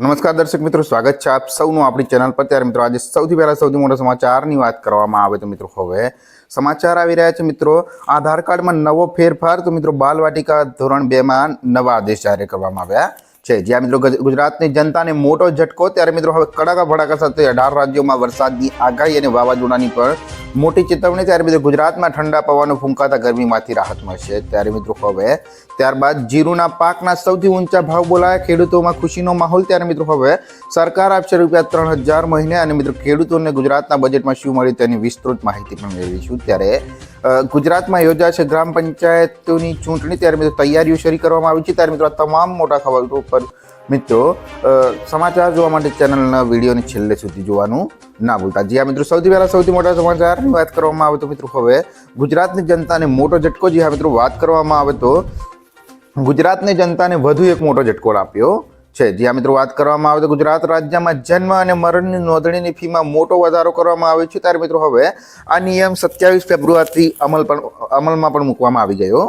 નમસ્કાર દર્શક મિત્રો, સ્વાગત છે આપ સૌનું આપણી ચેનલ પર. ત્યારે મિત્રો, આજે સૌથી પહેલાં સૌથી મોટા સમાચારની વાત કરવામાં આવે તો મિત્રો, હવે સમાચાર આવી રહ્યા છે મિત્રો. આધાર કાર્ડમાં નવો ફેરફાર તો મિત્રો, બાલવાટિકા ધોરણ બેમાં નવા આદેશ જાહેર કરવામાં આવ્યા. છે. જ્યાં મિત્રો ગુજ- ગુજરાતની જનતાને મોટો ઝટકો, ત્યારે મિત્રો હવે કડાકા ભડાકા સાથે અઢાર રાજ્યોમાં વરસાદની આગાહી અને વાવાઝોડાની પણ મોટી ચેતવણી, ત્યારે મિત્રો ગુજરાતમાં ઠંડા પવનો ફૂંકાતા ગરમીમાંથી રાહત મળશે. ત્યારે મિત્રો હવે, ત્યારબાદ જીરુના પાકના સૌથી ઊંચા ભાવ બોલાયા. ખેડૂતોમાં ખુશીનો માહોલ, ત્યારે મિત્રો હવે સરકાર આપશે રૂપિયા ત્રણ હજાર મહિને અને મિત્રો ખેડૂતોને ગુજરાતના બજેટમાં શું મળ્યું તેની વિસ્તૃત માહિતી પણ મેળવીશું. ત્યારે ગુજરાતમાં યોજાશે ગ્રામ પંચાયતોની ચૂંટણી, ત્યારે મિત્રો તૈયારીઓ શરૂ કરવામાં આવી છે. ત્યારે મિત્રો તમામ મોટા ખબરો પર મિત્રો સમાચાર જોવા માટે ચેનલના વિડીયોને છેલ્લે સુધી જોવાનું ના ભૂલતા. જી હા, મિત્રો, સૌથી પહેલાં સૌથી મોટા સમાચારની વાત કરવામાં આવે તો મિત્રો હવે ગુજરાતની જનતાને મોટો ઝટકો, જી હા, મિત્રો, વાત કરવામાં આવે તો ગુજરાતની જનતાને વધુ એક મોટો ઝટકો આપ્યો છે. જ્યાં મિત્રો, વાત કરવામાં આવે તો ગુજરાત રાજ્યમાં જન્મ અને મરણની નોંધણીની ફીમાં મોટો વધારો કરવામાં આવ્યો છે. ત્યારે મિત્રો હવે આ નિયમ સત્યાવીસ ફેબ્રુઆરીથી અમલ પણ અમલમાં પણ મૂકવામાં આવી ગયો.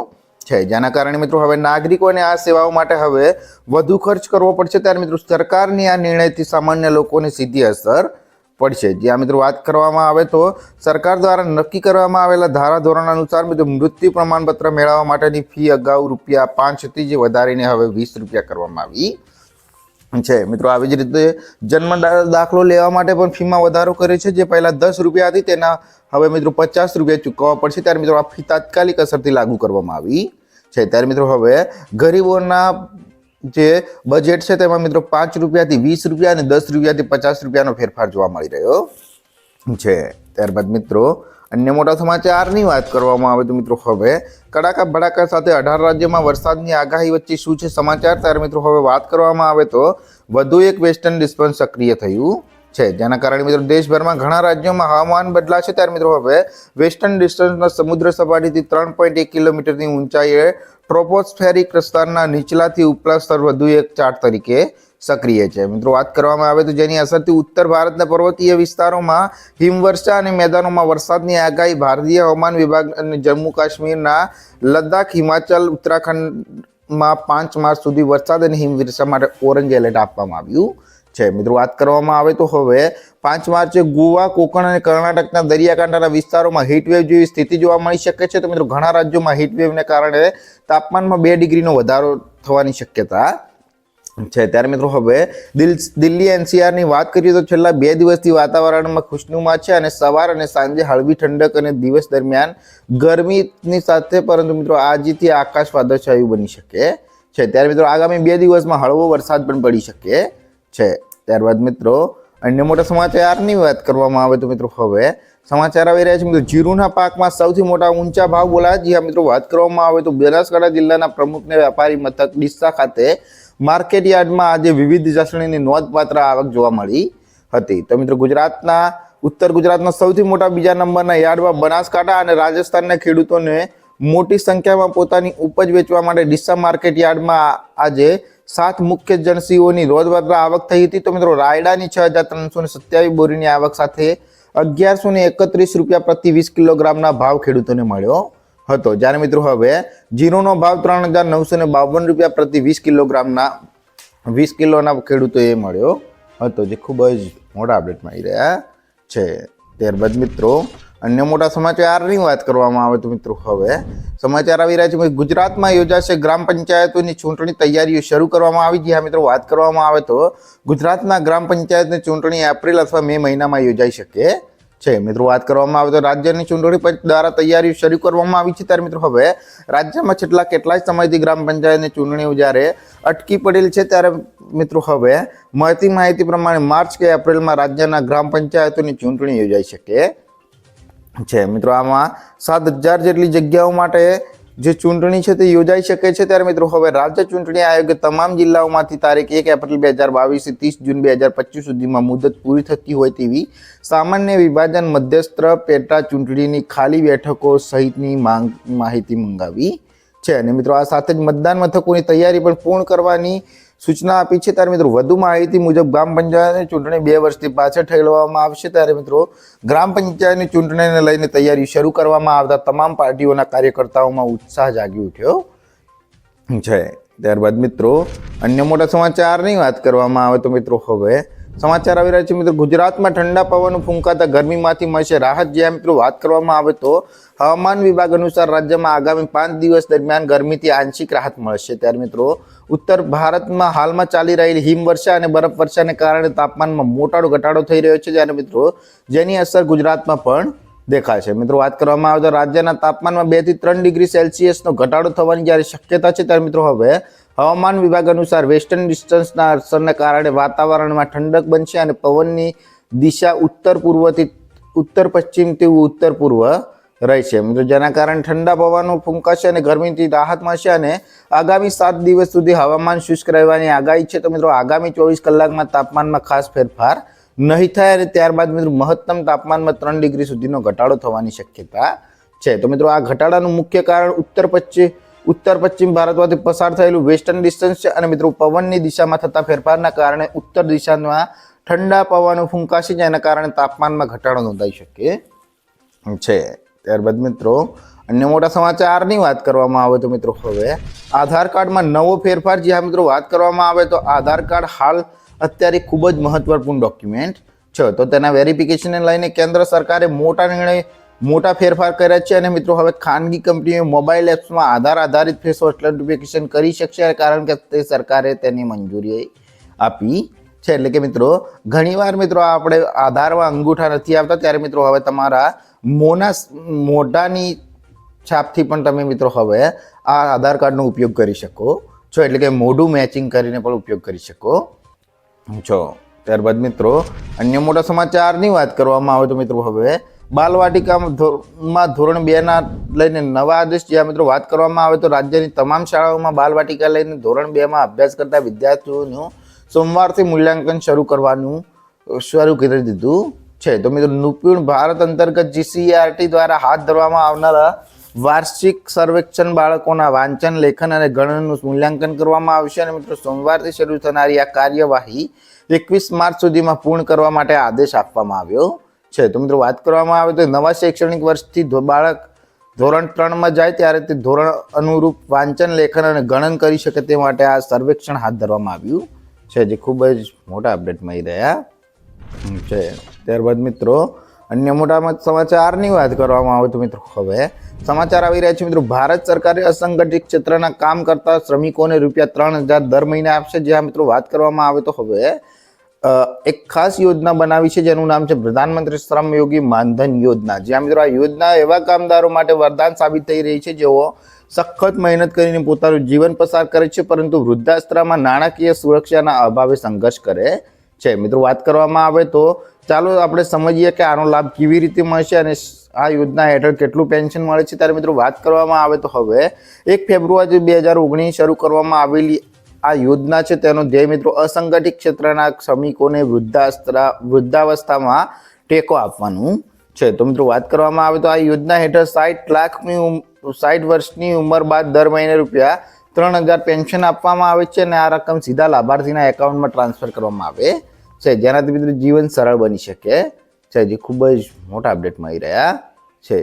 છે. જેના કારણે મિત્રો હવે નાગરિકોને આ સેવાઓ માટે હવે વધુ ખર્ચ કરવો પડશે. ત્યારે મિત્રો સરકારની આ નિર્ણયથી સામાન્ય લોકોને સીધી અસર પડશે. જ્યાં મિત્રો વાત કરવામાં આવે તો સરકાર દ્વારા નક્કી કરવામાં આવેલા ધારાધોરણ અનુસાર મિત્રો મૃત્યુ પ્રમાણપત્ર મેળવવા માટેની ફી અગાઉ રૂપિયા પાંચથી જે વધારીને હવે વીસ રૂપિયા કરવામાં આવી છે. મિત્રો, આવી જ રીતે જન્મ દાખલો લેવા માટે પણ ફીમાં વધારો કરે છે. જે પહેલાં દસ રૂપિયા હતી, તેના હવે મિત્રો પચાસ રૂપિયા ચૂકવવા પડશે. ત્યારે મિત્રો આ ફી તાત્કાલિક અસરથી લાગુ કરવામાં આવી છે. ત્યારે મિત્રો હવે ગરીબોના જે બજેટ છે, તેમાં મિત્રો પાંચ રૂપિયાથી વીસ રૂપિયા અને દસ રૂપિયાથી પચાસ રૂપિયાનો ફેરફાર જોવા મળી રહ્યો છે. ત્યારબાદ મિત્રો અન્ય મોટા સમાચારની વાત કરવામાં આવે તો મિત્રો હવે કડાકા ભડાકા સાથે અઢાર રાજ્યમાં વરસાદની આગાહી વચ્ચે શું છે સમાચાર? ત્યારે મિત્રો હવે વાત કરવામાં આવે તો વધુ એક વેસ્ટર્ન ડિસ્ટર્બન્સ સક્રિય થયું છે. જેના કારણે મિત્રો દેશભરમાં ઘણા રાજ્યોમાં હવામાન બદલાશે. ત્યારે મિત્રો હવે વેસ્ટર્ન ડિસ્ટન્સના સમુદ્ર સપાટીથી ત્રણ પોઈન્ટ એક કિલોમીટરની ઊંચાઈએ ટ્રોપોસ્ફેરિક વિસ્તારના નીચલાથી ઉપલા સ્તર વધુ એક ચાર્ટ તરીકે સક્રિય છે. મિત્રો, વાત કરવામાં આવે તો જેની અસરથી ઉત્તર ભારતના પર્વતીય વિસ્તારોમાં હિમવર્ષા અને મેદાનોમાં વરસાદની આગાહી ભારતીય હવામાન વિભાગ અને જમ્મુ કાશ્મીરના લદ્દાખ, હિમાચલ, ઉત્તરાખંડમાં પાંચ માર્ચ સુધી વરસાદ અને હિમવર્ષા માટે ઓરેન્જ એલર્ટ આપવામાં આવ્યું છે. મિત્રો, વાત કરવામાં આવે તો હવે પાંચ માર્ચે ગોવા, કોકણ અને કર્ણાટકના દરિયાકાંઠાના વિસ્તારોમાં હીટવેવ જેવી સ્થિતિ જોવા મળી શકે છે. તો મિત્રો, ઘણા રાજ્યોમાં હીટવેવને કારણે તાપમાનમાં બે ડિગ્રીનો વધારો થવાની શક્યતા છે. ત્યારે મિત્રો હવે દિલ, દિલ્હી એનસીઆરની વાત કરીએ તો છેલ્લા બે દિવસથી વાતાવરણમાં ખુશનુમા છે અને સવાર અને સાંજે હળવી ઠંડક અને દિવસ દરમિયાન ગરમીની સાથે પરંતુ મિત્રો આજથી આકાશ વાદળછાયું બની શકે છે. ત્યારે મિત્રો આગામી બે દિવસમાં હળવો વરસાદ પણ પડી શકે છે. ત્યારબાદ મિત્રો અન્ય મોટા સમાચારની વાત કરવામાં આવે તો મિત્રો હવે સમાચાર આવી રહ્યા છે. મિત્રો જીરુના પાકમાં સૌથી મોટા ઊંચા ભાવ બોલાયા. જ્યાં મિત્રો, વાત કરવામાં આવે તો બનાસકાંઠા જિલ્લાના પ્રમુખને વ્યાપારી મથક ડીસા ખાતે માર્કેટ યાર્ડમાં આજે વિવિધ ચાસણીની નોંધપાત્ર આવક જોવા મળી હતી. તો મિત્રો ગુજરાતના, ઉત્તર ગુજરાતના સૌથી મોટા બીજા નંબરના યાર્ડમાં બનાસકાંઠા અને રાજસ્થાનના ખેડૂતોને મોટી સંખ્યામાં પોતાની ઉપજ વેચવા માટે ડીસા માર્કેટ યાર્ડમાં આજે સાત મુખ્ય જનસીઓની નોંધપાત્ર આવક થઈ હતી. તો મિત્રો રાયડાની છ હજાર ત્રણસો ને સત્યાવીસ બોરીની આવક સાથે અગિયારસો ને એકત્રીસ રૂપિયા પ્રતિ વીસ કિલોગ્રામના ભાવ ખેડૂતોને મળ્યો. હતો. જ્યારે મિત્રો હવે જીરોનો ભાવ ત્રણ હજાર નવસો ને બાવન રૂપિયા પ્રતિ વીસ કિલોગ્રામના, વીસ કિલોના ખેડૂતોએ મળ્યો હતો, જે ખૂબ જ મોટા અપડેટમાં આવી રહ્યા છે. ત્યારબાદ મિત્રો, અન્ય મોટા સમાચારની વાત કરવામાં આવે તો મિત્રો હવે સમાચાર આવી રહ્યા છે. ગુજરાતમાં યોજાશે ગ્રામ પંચાયતોની ચૂંટણી તૈયારીઓ શરૂ કરવામાં આવી જ્યાં મિત્રો, વાત કરવામાં આવે તો ગુજરાતના ગ્રામ પંચાયતની ચૂંટણી એપ્રિલ અથવા મે મહિનામાં યોજાઈ શકે. છે. મિત્રો, વાત કરવામાં આવે તો રાજ્યની ચૂંટણી દ્વારા તૈયારી શરૂ કરવામાં આવી છે. ત્યારે મિત્રો, હવે રાજ્યમાં છેલ્લા કેટલાય સમયથી ગ્રામ પંચાયતની ચૂંટણીઓ જ્યારે અટકી પડેલ છે, ત્યારે મિત્રો, હવે મળતી માહિતી પ્રમાણે માર્ચ કે એપ્રિલમાં રાજ્યના ગ્રામ પંચાયતોની ચૂંટણી યોજાઈ શકે છે. મિત્રો, આમાં સાત હજાર જેટલી જગ્યાઓ માટે જે ચૂંટણી છે તે યોજાઈ શકે છે ત્યારે મિત્રો હવે રાજ્ય ચૂંટણી આયોગે તમામ જિલ્લાઓમાંથી તારીખ એક એપ્રિલ બે હજાર બાવીસથી ત્રીસ જૂન બે હજાર પચીસ સુધીમાં મુદત પૂરી થતી હોય તેવી સામાન્ય વિભાજન મધ્યસ્ત્ર પેટા ચૂંટણીની ખાલી બેઠકો સહિતની માંગ માહિતી મંગાવી છે. અને મિત્રો આ સાથે જ મતદાન મથકોની તૈયારી પણ પૂર્ણ કરવાની સૂચના આપી છે. ત્યારે મિત્રો વધુ માહિતી મુજબ ગ્રામ પંચાયતની ચૂંટણી બે વર્ષથી પાછળ ઠેલવામાં આવશે ત્યારે મિત્રો ગ્રામ પંચાયતની ચૂંટણીને લઈને તૈયારી શરૂ કરવામાં આવતા તમામ પાર્ટીઓના કાર્યકર્તાઓમાં ઉત્સાહ જાગી ઉઠ્યો છે. ત્યારબાદ મિત્રો અન્ય મોટા સમાચારની વાત કરવામાં આવે તો મિત્રો હવે સમાચાર આવી રહ્યા છે મિત્રો. ગુજરાતમાં ઠંડા પવન ફૂંકાતા ગરમીમાંથી મળશે રાહત. જ્યાં મિત્રો વાત કરવામાં આવે તો હવામાન વિભાગ અનુસાર રાજ્યમાં આગામી પાંચ દિવસ દરમિયાન ગરમીથી આંશિક રાહત મળશે. ત્યારે મિત્રો, ઉત્તર ભારતમાં હાલમાં ચાલી રહેલી હિમવર્ષા અને બરફ વર્ષાને કારણે તાપમાનમાં મોટાડો ઘટાડો થઈ રહ્યો છે. જ્યારે મિત્રો, જેની અસર ગુજરાતમાં પણ દેખાશે મિત્રો, વાત કરવામાં આવે તો રાજ્યના તાપમાનમાં બેથી ત્રણ ડિગ્રી સેલ્સિયસનો ઘટાડો થવાની જ્યારે શક્યતા છે ત્યારે મિત્રો હવે હવામાન વિભાગ અનુસાર વેસ્ટર્ન ડિસ્ટન્સના અસરને કારણે વાતાવરણમાં ઠંડક બનશે અને પવનની દિશા ઉત્તર પૂર્વથી ઉત્તર પશ્ચિમથી ઉત્તર પૂર્વ રહેશે. મિત્રો, જેના કારણે ઠંડા પવનો ફૂંકાશે અને ગરમીથી રાહત મળશે અને આગામી સાત દિવસ સુધી હવામાન શુષ્ક રહેવાની આગાહી છે. તો મિત્રો, આગામી ચોવીસ કલાકમાં તાપમાનમાં ખાસ ફેરફાર નહીં થાય અને ત્યારબાદ મિત્રો મહત્તમ તાપમાનમાં ત્રણ ડિગ્રી સુધીનો ઘટાડો થવાની શક્યતા છે. તો મિત્રો આ ઘટાડાનું મુખ્ય કારણ ઉત્તર પશ્ચિમ ઉત્તર પશ્ચિમ ભારતમાંથી પસાર થયેલું વેસ્ટર્ન ડિસ્ટન્સ છે અને મિત્રો પવનની દિશામાં થતા ફેરફારના કારણે ઉત્તર દિશામાં ઠંડા પવનો ફૂંકાશે જેના કારણે તાપમાનમાં ઘટાડો નોંધાઈ શકે છે. ત્યારબાદ મિત્રો અન્ય મોટા સમાચારની વાત કરવામાં આવે તો મિત્રો હવે આધાર કાર્ડમાં નવો ફેરફાર જ્યાં મિત્રો વાત કરવામાં આવે તો આધાર કાર્ડ હાલ અત્યારે ખૂબ જ મહત્વપૂર્ણ ડોક્યુમેન્ટ છે. તો તેના વેરિફિકેશનને લઈને કેન્દ્ર સરકારે મોટા નિર્ણય, મોટા ફેરફાર કર્યા છે અને મિત્રો હવે ખાનગી કંપનીઓ મોબાઈલ એપ્સમાં આધાર આધારિત ફેસ ઓથેન્ટિફિકેશન કરી શકશે કારણ કે તે સરકારે તેની મંજૂરી આપી છે. એટલે કે મિત્રો, ઘણીવાર મિત્રો આપણે આધારમાં અંગૂઠા નથી આવતા ત્યારે મિત્રો હવે તમારા મોના મોઢાની છાપથી પણ તમે મિત્રો હવે આ આધાર કાર્ડનો ઉપયોગ કરી શકો છો. એટલે કે મોઢું મેચિંગ કરીને પણ ઉપયોગ કરી શકો છો. ત્યારબાદ મિત્રો, અન્ય મોટા સમાચારની વાત કરવામાં આવે તો મિત્રો હવે બાલવાટિકામાં ધોરણ બેના લઈને નવા આદેશ જ્યાં મિત્રો વાત કરવામાં આવે તો રાજ્યની તમામ શાળાઓમાં બાલવાટિકા લઈને ધોરણ બેમાં અભ્યાસ કરતા વિદ્યાર્થીઓનું સોમવારથી મૂલ્યાંકન શરૂ કરવાનું શરૂ કરી દીધું છે. તો મિત્રો, નુપુણ ભારત અંતર્ગત જીસીઆરટી દ્વારા હાથ ધરવામાં આવનારા વાર્ષિક સર્વેક્ષણ બાળકોના વાંચન, લેખન અને ગણનનું મૂલ્યાંકન કરવામાં આવશે અને મિત્રો સોમવારથી શરૂ થનારી આ કાર્યવાહી એકવીસ માર્ચ સુધીમાં પૂર્ણ કરવા માટે આદેશ આપવામાં આવ્યો છે. તો મિત્રો વાત કરવામાં આવે તો નવા શૈક્ષણિક વર્ષથી બાળક ધોરણ ત્રણમાં જાય ત્યારે તે ધોરણ અનુરૂપ વાંચન, લેખન અને ગણન કરી શકે તે માટે આ સર્વેક્ષણ હાથ ધરવામાં આવ્યું છે, જે ખૂબ જ મોટા અપડેટ મળી રહ્યા છે. ત્યારબાદ મિત્રો અન્ય મોટા સમાચારની વાત કરવામાં આવે તો મિત્રો, હવે સમાચાર આવી રહ્યા છે મિત્રો. ભારત સરકારે અસંગઠિત ક્ષેત્રના કામ કરતા શ્રમિકોને રૂપિયા ત્રણ હજાર દર મહિને આપશે. જ્યાં મિત્રો વાત કરવામાં આવે તો હવે એક ખાસ યોજના બનાવી છે જેનું નામ છે પ્રધાનમંત્રી શ્રમ યોગી માનધન યોજના. જ્યાં મિત્રો આ યોજના એવા કામદારો માટે વરદાન સાબિત થઈ રહી છે જેઓ સખત મહેનત કરીને પોતાનું જીવન પસાર કરે છે, પરંતુ વૃદ્ધાશ્રમમાં નાણાકીય સુરક્ષાના અભાવે સંઘર્ષ કરે છે. મિત્રો, વાત કરવામાં આવે તો ચાલો આપણે સમજીએ કે આનો લાભ કેવી રીતે મળશે અને આ યોજના હેઠળ કેટલું પેન્શન મળે છે. ત્યારે મિત્રો વાત કરવામાં આવે તો હવે એક ફેબ્રુઆરી બે હજાર ઓગણીસ શરૂ કરવામાં આવેલી આ યોજના છે. તેનો ધ્યેય મિત્રો અસંગઠિત ક્ષેત્રના શ્રમિકોને વૃદ્ધાસ્ત્રા, વૃદ્ધાવસ્થામાં ટેકો આપવાનું છે. તો મિત્રો વાત કરવામાં આવે તો આ યોજના હેઠળ સાઠ લાખની સાઠ વર્ષની ઉંમર બાદ દર મહિને રૂપિયા ત્રણ હજાર પેન્શન આપવામાં આવે છે અને આ રકમ સીધા લાભાર્થીના એકાઉન્ટમાં ટ્રાન્સફર કરવામાં આવે છે, જેનાથી મિત્રો જીવન સરળ બની શકે છે, જે ખૂબ જ મોટા અપડેટમાં આવી રહ્યા છે.